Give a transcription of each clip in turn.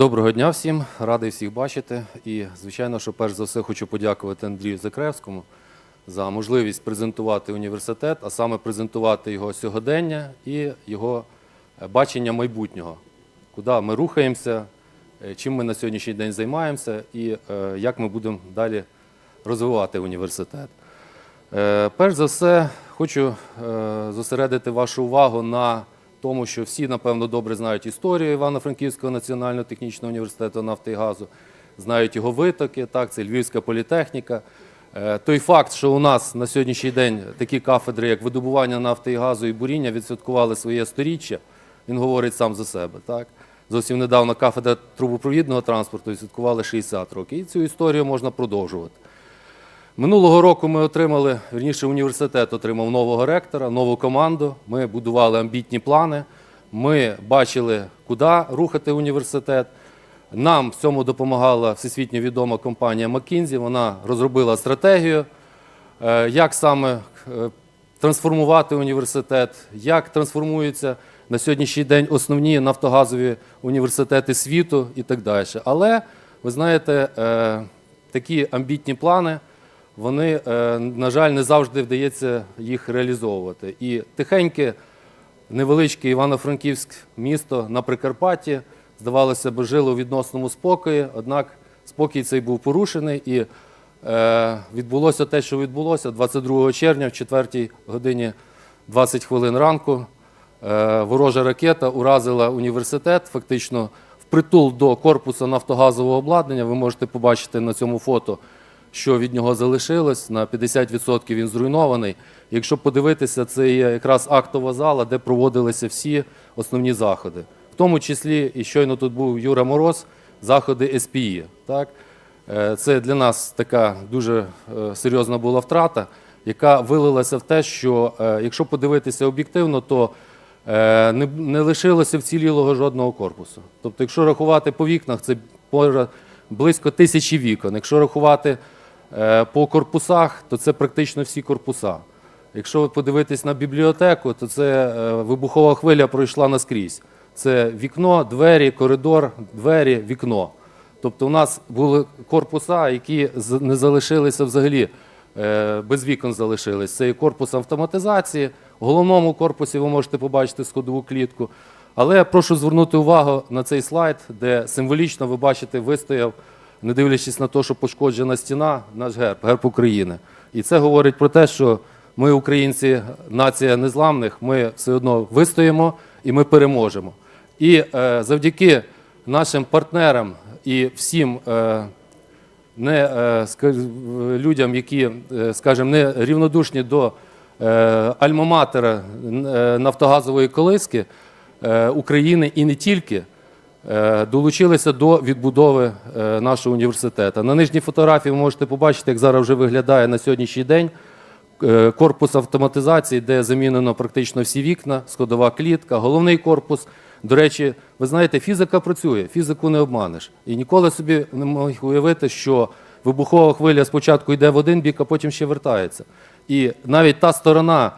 Доброго дня всім, радий всіх бачити. І, звичайно, що перш за все хочу подякувати Андрію Закревському за можливість презентувати університет, а саме презентувати його сьогодення і його е, бачення майбутнього, куди ми рухаємося, е, чим ми на сьогоднішній день займаємося і е, як ми будемо далі розвивати університет. Перш за все, хочу зосередити вашу увагу на тому, що всі, напевно, добре знають історію Івано-Франківського національного технічного університету нафти і газу, знають його витоки, так, це Львівська політехніка. Е, Той факт, що у нас на сьогоднішній день такі кафедри, як видобування нафти і газу і буріння, відсвяткували своє сторіччя, він говорить сам за себе. Так? Зовсім недавно кафедра трубопровідного транспорту відсвяткували 60 років. І цю історію можна продовжувати. Минулого року ми отримали, вірніше, університет отримав нового ректора, нову команду. Ми будували амбітні плани. Ми бачили, куди рухати університет. Нам в цьому допомагала всесвітньо відома компанія McKinsey. Вона розробила стратегію, е, як саме е, трансформувати університет, як трансформуються на сьогоднішній день основні нафтогазові університети світу і так далі. Але ви знаєте, е, такі амбітні плани вони, е, на жаль, не завжди вдається їх реалізовувати. І тихеньке, невеличке Івано-Франківськ місто на Прикарпатті, здавалося б, жило у відносному спокої, однак спокій цей був порушений і е, відбулося те, що відбулося 22 червня, в 4 годині 20 хвилин ранку. Е, ворожа ракета уразила університет, фактично впритул до корпусу нафтогазового обладнання. Ви можете побачити на цьому фото, що від нього залишилось. На 50% він зруйнований. Якщо подивитися, це є якраз актова зала, де проводилися всі основні заходи. В тому числі, і щойно тут був Юра Мороз, заходи СПІ. Так? Е, Це для нас така дуже е, серйозна була втрата, яка вилилася в те, що е, якщо подивитися об'єктивно, то не, не лишилося вцілілого жодного корпусу. Тобто, якщо рахувати по вікнах, це близько тисячі вікон. Якщо рахувати по корпусах, то це практично всі корпуса. Якщо ви подивитесь на бібліотеку, то це е, вибухова хвиля пройшла наскрізь. Це вікно, двері, коридор, двері, вікно. Тобто у нас були корпуса, які не залишилися взагалі, е, без вікон залишились. Це і корпус автоматизації. В головному корпусі ви можете побачити сходову клітку. Але я прошу звернути увагу на цей слайд, де символічно ви бачите, вистояв, не дивлячись на те, що пошкоджена стіна, наш герб, герб України. І це говорить про те, що ми, українці, нація незламних, ми все одно вистоїмо і ми переможемо. І е, завдяки нашим партнерам і всім е, не е, ска- людям, які, е, скажімо, не рівнодушні до е, альмаматера е, нафтогазової колиски е, України і не тільки. Е, Долучилися до відбудови е, нашого університету. На нижній фотографії ви можете побачити, як зараз вже виглядає на сьогоднішній день е, корпус автоматизації, де замінено практично всі вікна, сходова клітка, головний корпус. До речі, ви знаєте, фізика працює, фізику не обманеш. І ніколи собі не мог уявити, що вибухова хвиля спочатку йде в один бік, а потім ще вертається. І навіть та сторона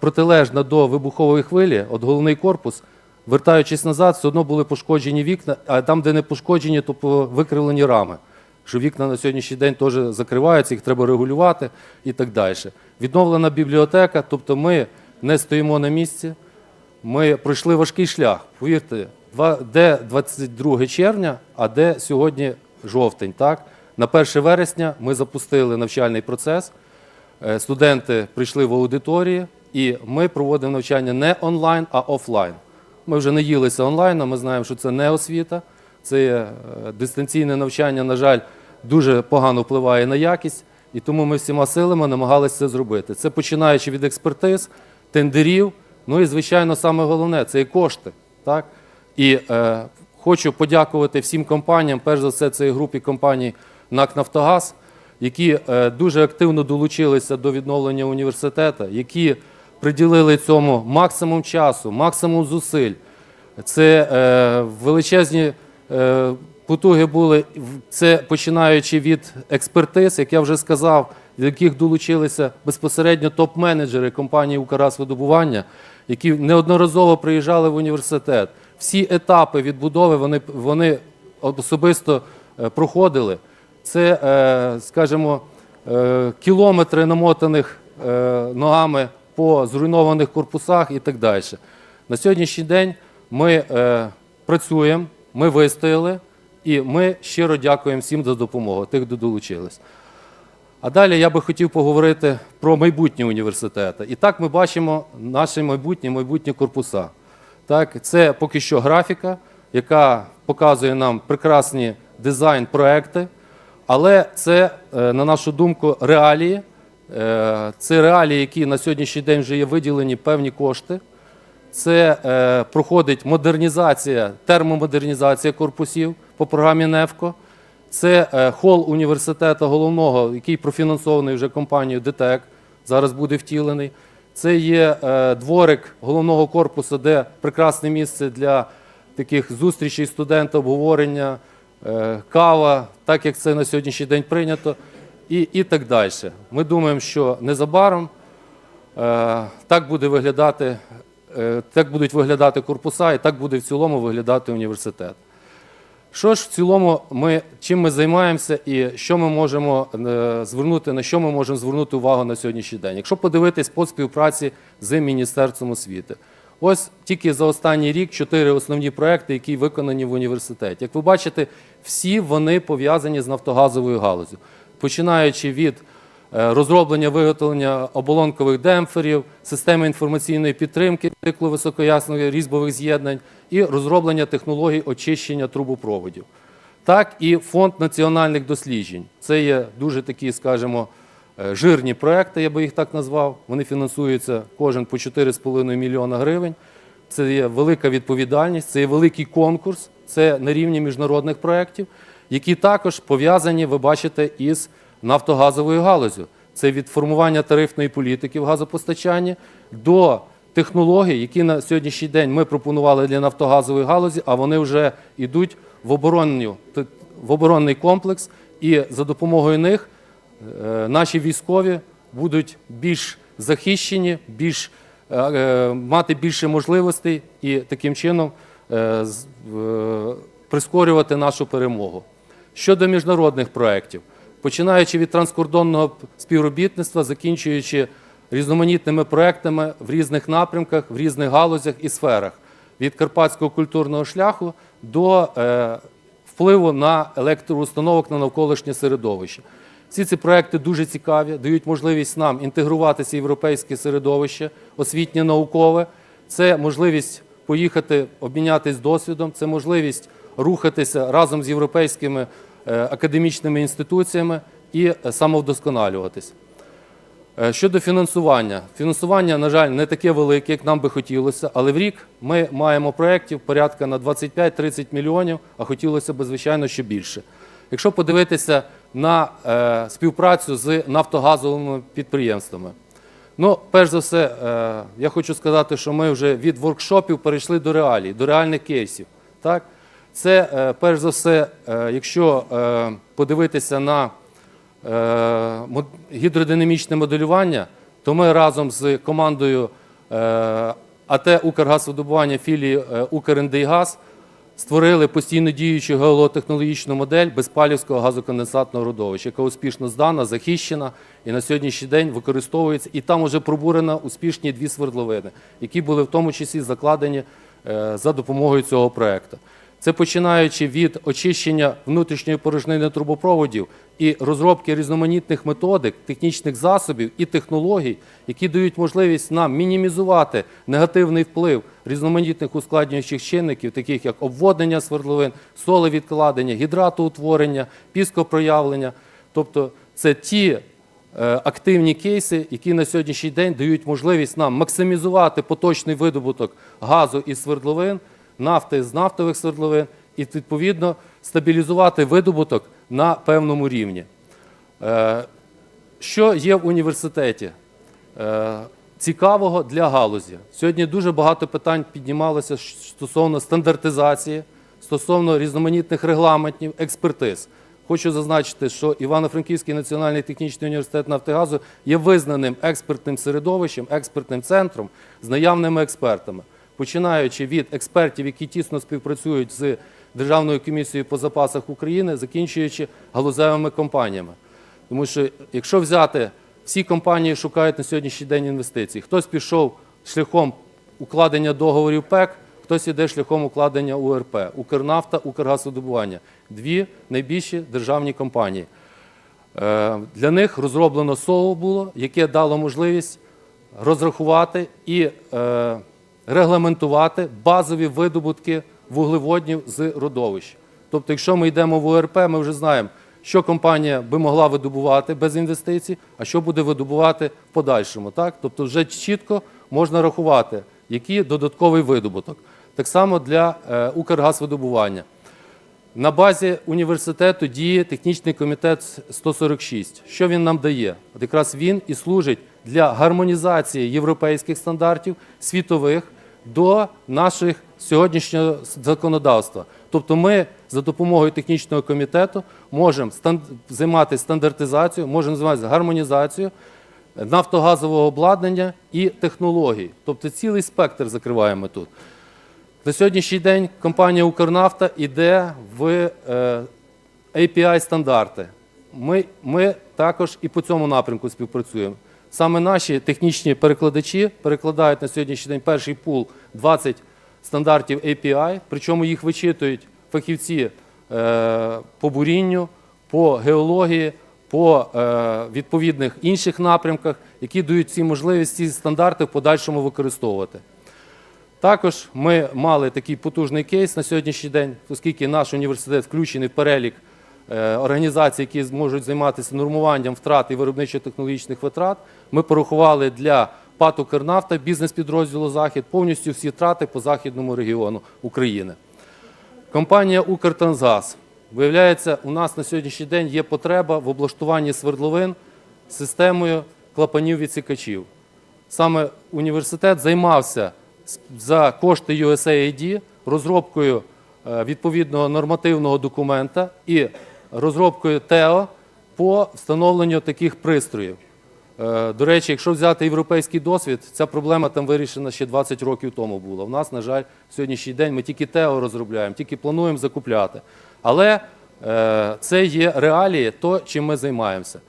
протилежна до вибухової хвилі, от головний корпус, вертаючись назад, все одно були пошкоджені вікна, а там, де не пошкоджені, то викривлені рами що вікна на сьогоднішній день теж закриваються, їх треба регулювати і так далі. Відновлена бібліотека, тобто ми не стоїмо на місці, ми пройшли важкий шлях. Повірте, де 22 червня, а де сьогодні жовтень. Так? На 1 вересня ми запустили навчальний процес. Е, Студенти прийшли в аудиторії, і ми проводимо навчання не онлайн, а офлайн. Ми вже наїлися онлайном, ми знаємо, що це не освіта, це е, дистанційне навчання, на жаль, дуже погано впливає на якість, і тому ми всіма силами намагалися це зробити. Це починаючи від експертиз, тендерів, ну і, звичайно, саме головне це і кошти. Так? І е, хочу подякувати всім компаніям, перш за все, це групі компаній НАК «Нафтогаз», які е, дуже активно долучилися до відновлення університету, які приділили цьому максимум часу, максимум зусиль. Це е, величезні е, потуги були, це починаючи від експертиз, як я вже сказав, до яких долучилися безпосередньо топ-менеджери компанії «Укргазвидобування», які неодноразово приїжджали в університет, всі етапи відбудови вони, вони особисто е, проходили. Це, е, скажімо, кілометри намотаних ногами по зруйнованих корпусах і так далі. На сьогоднішній день ми е, працюємо, ми вистояли, і ми щиро дякуємо всім за допомогу, тих, хто долучились. А далі я би хотів поговорити про майбутнє університету. І так ми бачимо наші майбутні майбутні корпуса. Так, це поки що графіка, яка показує нам прекрасні дизайн-проекти, але це, е, на нашу думку, реалії. Е, Це реалії, які на сьогоднішній день вже є виділені певні кошти. Це е, проходить модернізація, термомодернізація корпусів по програмі НЕФКО. Це е, хол університету головного, який профінансований вже компанією ДТЕК, зараз буде втілений. Це є е, дворик головного корпусу, де прекрасне місце для таких зустрічей студента, обговорення, е, кава, так як це на сьогоднішній день прийнято, і, і так далі. Ми думаємо, що незабаром Е, Так буде виглядати, е, так будуть виглядати корпуса, і так буде в цілому виглядати університет. Що ж в цілому ми чим ми займаємося і що ми можемо е, звернути, на що ми можемо звернути увагу на сьогоднішній день? Якщо подивитись по співпраці з Міністерством освіти, ось тільки за останній рік чотири основні проекти, які виконані в університеті. Як ви бачите, всі вони пов'язані з нафтогазовою галузю, починаючи від е, розроблення виготовлення оболонкових демпферів, системи інформаційної підтримки циклу високоясних різьбових з'єднань і розроблення технологій очищення трубопроводів. Так і фонд національних досліджень. Це є дуже такі, скажімо, е, жирні проекти, я би їх так назвав. Вони фінансуються кожен по 4,5 мільйона гривень. Це є велика відповідальність, це є великий конкурс, це на рівні міжнародних проєктів, які також пов'язані, ви бачите, із нафтогазовою галузю. Це від формування тарифної політики в газопостачанні до технологій, які на сьогоднішній день ми пропонували для нафтогазової галузі, а вони вже йдуть в, оборонну, в оборонний комплекс, і за допомогою них е, наші військові будуть більш захищені, більш, е, е, мати більше можливостей і таким чином прискорювати нашу перемогу. Щодо міжнародних проєктів, починаючи від транскордонного співробітництва, закінчуючи різноманітними проектами в різних напрямках, в різних галузях і сферах, від карпатського культурного шляху до е, впливу на електроустановок на навколишнє середовище. Всі ці проекти дуже цікаві, дають можливість нам інтегруватися в європейське середовище, освітнє наукове. Це можливість поїхати, обмінятися досвідом, це можливість рухатися разом з європейськими е, академічними інституціями і е, самовдосконалюватись. Е, Щодо фінансування. Фінансування, на жаль, не таке велике, як нам би хотілося, але в рік ми маємо проєктів порядка на 25-30 мільйонів, а хотілося б, звичайно, ще більше. Якщо подивитися на е, співпрацю з нафтогазовими підприємствами, ну, перш за все, е, я хочу сказати, що ми вже від воркшопів перейшли до реалій, до реальних кейсів. Так? Це, е, перш за все, е, якщо е, подивитися на гідродинамічне моделювання, то ми разом з командою АТ «Укргазвидобування» філії «Укрендейгаз» створили постійно діючу геолотехнологічну модель безпалівського газоконденсатного родовища, яка успішно здана, захищена і на сьогоднішній день використовується. І там вже пробурено успішні дві свердловини, які були в тому числі закладені за допомогою цього проекту. Це починаючи від очищення внутрішньої порожнини трубопроводів і розробки різноманітних методик, технічних засобів і технологій, які дають можливість нам мінімізувати негативний вплив різноманітних ускладнюючих чинників, таких як обводнення свердловин, солевідкладення, гідратоутворення, піскопроявлення. Тобто це ті е, активні кейси, які на сьогоднішній день дають можливість нам максимізувати поточний видобуток газу із свердловин, нафти з нафтових свердловин і відповідно стабілізувати видобуток на певному рівні. Е, Що є в університеті е, цікавого для галузі? Сьогодні дуже багато питань піднімалося стосовно стандартизації, стосовно різноманітних регламентів, експертиз. Хочу зазначити, що Івано-Франківський національний технічний університет Нафтогазу є визнаним експертним середовищем, експертним центром з наявними експертами. Починаючи від експертів, які тісно співпрацюють з Державною комісією по запасах України, закінчуючи галузевими компаніями. Тому що якщо взяти всі компанії шукають на сьогоднішній день інвестицій, хтось пішов шляхом укладення договорів ПЕК, хтось іде шляхом укладення УРП, Укрнафта, Укргазвидобування – дві найбільші державні компанії. Е, Для них розроблено СОУ було, яке дало можливість розрахувати і е, регламентувати базові видобутки вуглеводнів з родовищ. Тобто, якщо ми йдемо в УРП, ми вже знаємо, що компанія би могла видобувати без інвестицій, а що буде видобувати в подальшому. Так? Тобто, вже чітко можна рахувати, який додатковий видобуток. Так само для е, Укргазвидобування. На базі університету діє технічний комітет 146. Що він нам дає? От якраз він і служить для гармонізації європейських стандартів світових до наших сьогоднішнього законодавства. Тобто ми за допомогою технічного комітету можемо стан- займатися стандартизацією, можемо займатися гармонізацією нафтогазового обладнання і технологій. Тобто цілий спектр закриваємо тут. На сьогоднішній день компанія Укрнафта йде в е, API-стандарти. Ми, ми також і по цьому напрямку співпрацюємо. Саме наші технічні перекладачі перекладають на сьогоднішній день перший пул 20 стандартів API, причому їх вичитують фахівці е, по бурінню, по геології, по е, відповідних інших напрямках, які дають ці можливість ці стандарти в подальшому використовувати. Також ми мали такий потужний кейс на сьогоднішній день, оскільки наш університет включений в перелік організацій, які зможуть займатися нормуванням втрат і виробничо-технологічних витрат. Ми порахували для ПАТ «Укрнафта» бізнес-підрозділу Захід повністю всі втрати по західному регіону України. Компанія «Укртрансгаз». Виявляється, у нас на сьогоднішній день є потреба в облаштуванні свердловин системою клапанів відсікачів. Саме університет займався за кошти USAID розробкою е, відповідного нормативного документа і розробкою ТЕО по встановленню таких пристроїв. Е, До речі, якщо взяти європейський досвід, ця проблема там вирішена ще 20 років тому була. У нас, на жаль, сьогоднішній день ми тільки ТЕО розробляємо, тільки плануємо закупляти. Але е, це є реалії, то, чим ми займаємося.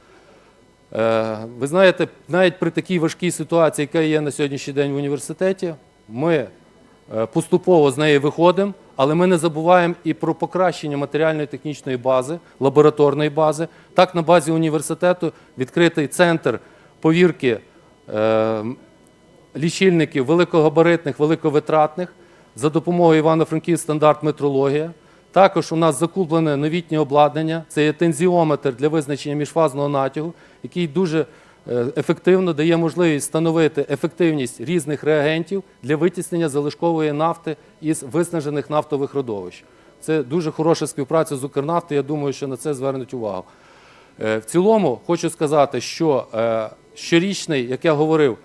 Е, Ви знаєте, навіть при такій важкій ситуації, яка є на сьогоднішній день в університеті, ми поступово з неї виходимо, але ми не забуваємо і про покращення матеріально-технічної бази, лабораторної бази. Так, на базі університету відкритий центр повірки е, лічильників великогабаритних, великовитратних за допомогою Івано-Франківськ стандарт метрологія. Також у нас закуплене новітнє обладнання, це є тензіометр для визначення міжфазного натягу, який дуже ефективно дає можливість встановити ефективність різних реагентів для витіснення залишкової нафти із виснажених нафтових родовищ. Це дуже хороша співпраця з Укрнафтою, я думаю, що на це звернуть увагу. Е, В цілому хочу сказати, що е, щорічний, як я говорив,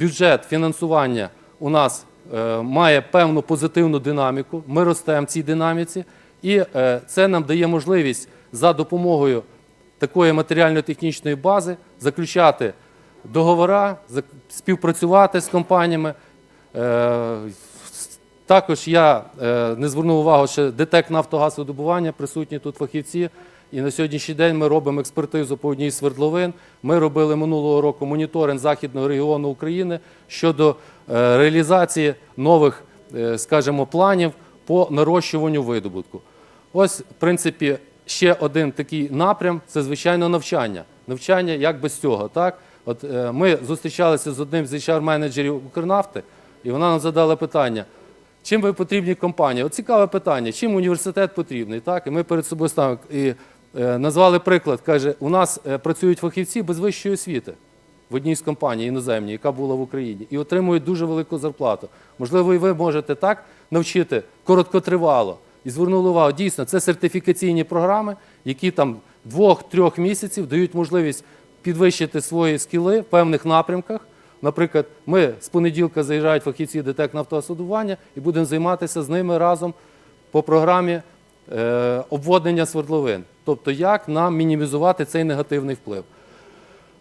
бюджет фінансування у нас е, має певну позитивну динаміку. Ми ростемо в цій динаміці, і е, це нам дає можливість за допомогою такої матеріально-технічної бази заключати договори, співпрацювати з компаніями. Е, також я е, не звернув увагу, що ДТЕК «Нафтогазвидобування» присутні тут фахівці. І на сьогоднішній день ми робимо експертизу по одній з свердловин. Ми робили минулого року моніторинг західного регіону України щодо е, реалізації нових, скажімо, планів по нарощуванню видобутку. Ось, в принципі, ще один такий напрям це звичайно навчання. Навчання як без цього. Так? От е, ми зустрічалися з одним з HR-менеджерів Укрнафти, і вона нам задала питання. Чим ви потрібні компанії? От цікаве питання, чим університет потрібний? Так? І ми перед собою ставимо і е, назвали приклад. Каже, у нас е, працюють фахівці без вищої освіти в одній з компаній іноземній, яка була в Україні, і отримують дуже велику зарплату. Можливо, і ви можете так навчити короткотривало. І звернули увагу, дійсно, це сертифікаційні програми, які там двох-трьох місяців дають можливість підвищити свої скіли в певних напрямках. Наприклад, ми з понеділка заїжджають фахівці ДТЕК нафтосудування і будемо займатися з ними разом по програмі е, обводнення свердловин. Тобто, як нам мінімізувати цей негативний вплив.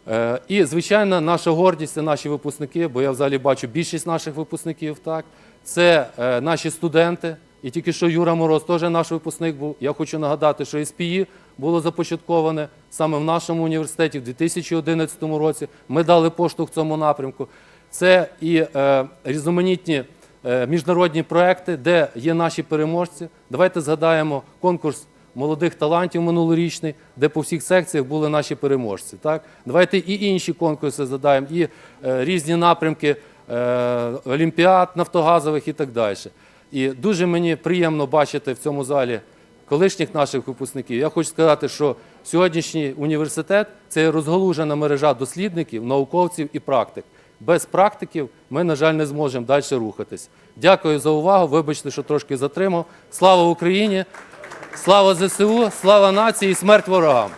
Е, І, звичайно, наша гордість це наші випускники, бо я взагалі бачу більшість наших випускників. Так, це е, наші студенти. І тільки що Юра Мороз теж наш випускник був. Я хочу нагадати, що СПІ було започатковане саме в нашому університеті в 2011 році. Ми дали поштовх цьому напрямку. Це і е, різноманітні е, міжнародні проекти, де є наші переможці. Давайте згадаємо конкурс молодих талантів минулорічний, де по всіх секціях були наші переможці. Так? Давайте і інші конкурси задаємо, і е, різні напрямки е, олімпіад нафтогазових і так далі. І дуже мені приємно бачити в цьому залі колишніх наших випускників. Я хочу сказати, що сьогоднішній університет це розгалужена мережа дослідників, науковців і практик. Без практиків ми, на жаль, не зможемо далі рухатись. Дякую за увагу. Вибачте, що трошки затримав. Слава Україні! Слава ЗСУ, слава нації і смерть ворогам!